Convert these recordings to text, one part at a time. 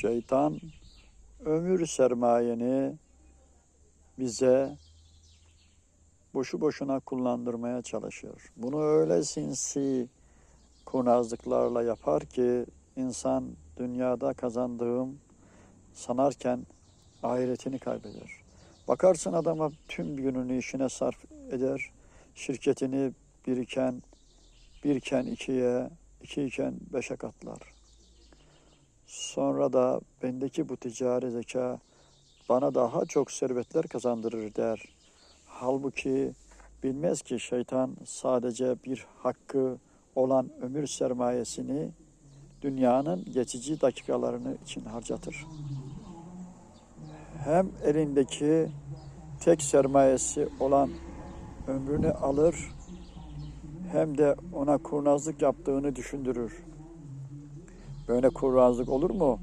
Şeytan ömür sermayeni bize boşu boşuna kullandırmaya çalışıyor. Bunu öyle sinsi kurnazlıklarla yapar ki insan dünyada kazandığım sanarken ahiretini kaybeder. Bakarsın adama tüm gününü işine sarf eder. Şirketini biriken, birken ikiye, ikiyken beşe katlar. Sonra da bendeki bu ticari zeka bana daha çok servetler kazandırır der. Halbuki bilmez ki şeytan sadece bir hakkı olan ömür sermayesini dünyanın geçici dakikalarını için harcatır. Hem elindeki tek sermayesi olan ömrünü alır hem de ona kurnazlık yaptığını düşündürür. Böyle kurnazlık olur mu?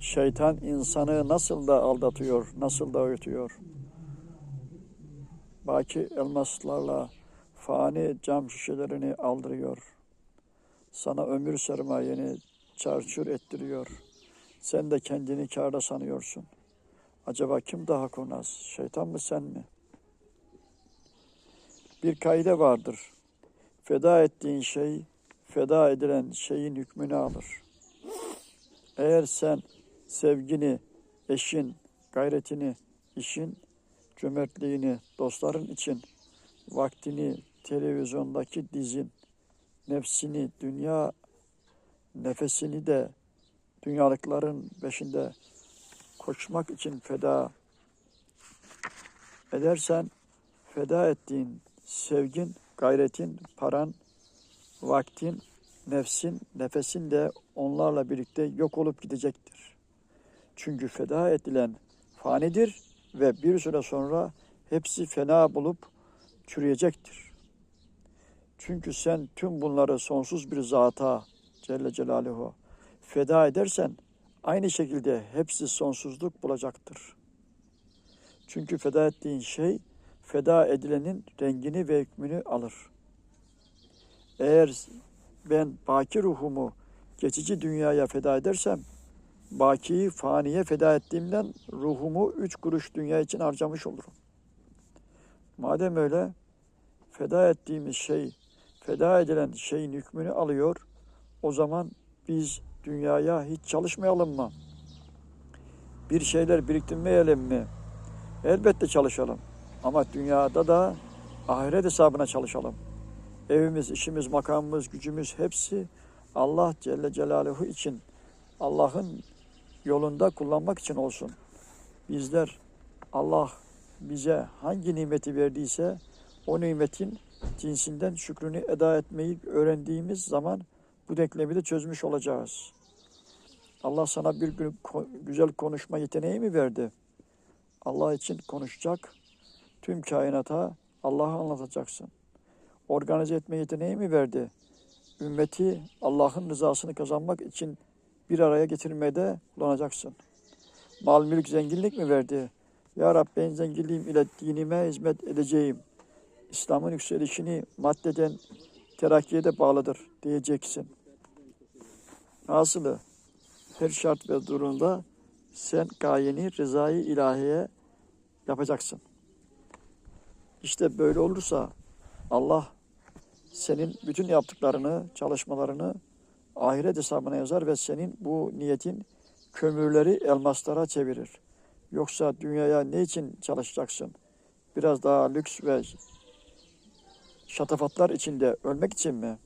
Şeytan insanı nasıl da aldatıyor, nasıl da öğütüyor. Baki elmaslarla fani cam şişelerini aldırıyor. Sana ömür sermayeni çarçur ettiriyor. Sen de kendini kârda sanıyorsun. Acaba kim daha kurnaz? Şeytan mı sen mi? Bir kaide vardır. Feda ettiğin şey, feda edilen şeyin hükmünü alır. Eğer sen sevgini, eşin, gayretini, işin, cömertliğini dostların için, vaktini, televizyondaki dizin, nefsini, dünya nefesini de dünyalıkların peşinde koşmak için feda edersen feda ettiğin sevgin, gayretin, paran, vaktin, nefsin, nefesin de onlarla birlikte yok olup gidecektir. Çünkü feda edilen fanidir ve bir süre sonra hepsi fena bulup çürüyecektir. Çünkü sen tüm bunları sonsuz bir zata Celle Celaluhu feda edersen aynı şekilde hepsi sonsuzluk bulacaktır. Çünkü feda ettiğin şey feda edilenin rengini ve hükmünü alır. Eğer ben baki ruhumu geçici dünyaya feda edersem, bakiyi faniye feda ettiğimden ruhumu üç kuruş dünya için harcamış olurum. Madem öyle, feda ettiğimiz şey, feda edilen şeyin hükmünü alıyor, o zaman biz dünyaya hiç çalışmayalım mı? Bir şeyler biriktirmeyelim mi? Elbette çalışalım. Ama dünyada da ahiret hesabına çalışalım. Evimiz, işimiz, makamımız, gücümüz hepsi Allah Celle Celaluhu için, Allah'ın yolunda kullanmak için olsun. Bizler Allah bize hangi nimeti verdiyse o nimetin cinsinden şükrünü eda etmeyi öğrendiğimiz zaman bu denklemi de çözmüş olacağız. Allah sana bir gün güzel konuşma yeteneği mi verdi? Allah için konuşacak, tüm kainata Allah'ı anlatacaksın. Organize etme yeteneği mi verdi? Ümmeti Allah'ın rızasını kazanmak için bir araya getirmede kullanacaksın. Mal, mülk, zenginlik mi verdi? Ya Rab ben zenginliğim ile dinime hizmet edeceğim. İslam'ın yükselişini maddeden terakkiye de bağlıdır diyeceksin. Hasılı her şart ve durumda sen gayeni rızayı ilahiye yapacaksın. İşte böyle olursa Allah senin bütün yaptıklarını, çalışmalarını ahiret hesabına yazar ve senin bu niyetin kömürleri elmaslara çevirir. Yoksa dünyaya ne için çalışacaksın? Biraz daha lüks ve şatafatlar içinde ölmek için mi?